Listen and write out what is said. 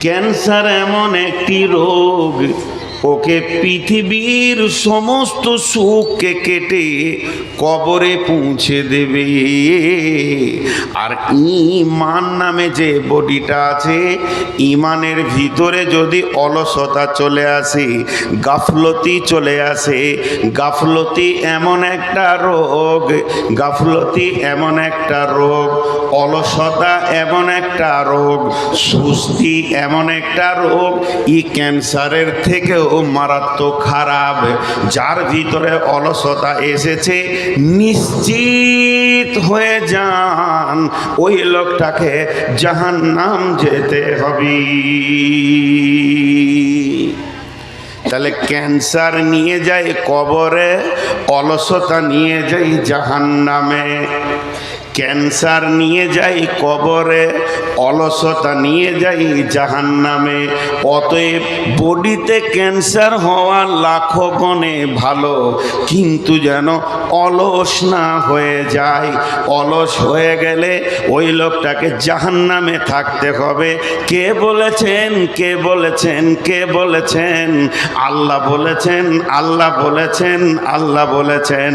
Cancer এমন একটি রোগ। ওকে পৃথিবীর সমস্ত সুখকে কেটে কবরে পৌঁছে দেবে। আর ইমান নামে যে বডিটা আছে ইমানের ভিতরে যদি অলসতা চলে আসে, গাফলতি চলে আসে, গাফলতি এমন একটা রোগ, গাফলতি এমন একটা রোগ, অলসতা এমন একটা রোগ, সুস্থি এমন একটা রোগ, ই ক্যান্সারের থেকেও মারাত্মক খারাপ, যার ভিতরে অলসতা এসেছে, নিশ্চিত হয়ে যান। ওই লোকটাকে জাহান নাম যেতে হবে। তাহলে ক্যান্সার নিয়ে যায় কবরে, অলসতা নিয়ে যাই জাহান নামে ক্যান্সার নিয়ে যাই কবরে, অলসতা নিয়ে যাই জাহান নামে অতএব বডিতে ক্যান্সার হওয়া লাখো গণে ভালো, কিন্তু যেন অলস না হয়ে যায়। অলস হয়ে গেলে ওই লোকটাকে জাহান নামে থাকতে হবে। কে বলেছেন কে বলেছেন কে বলেছেন? আল্লাহ বলেছেন আল্লাহ বলেছেন আল্লাহ বলেছেন।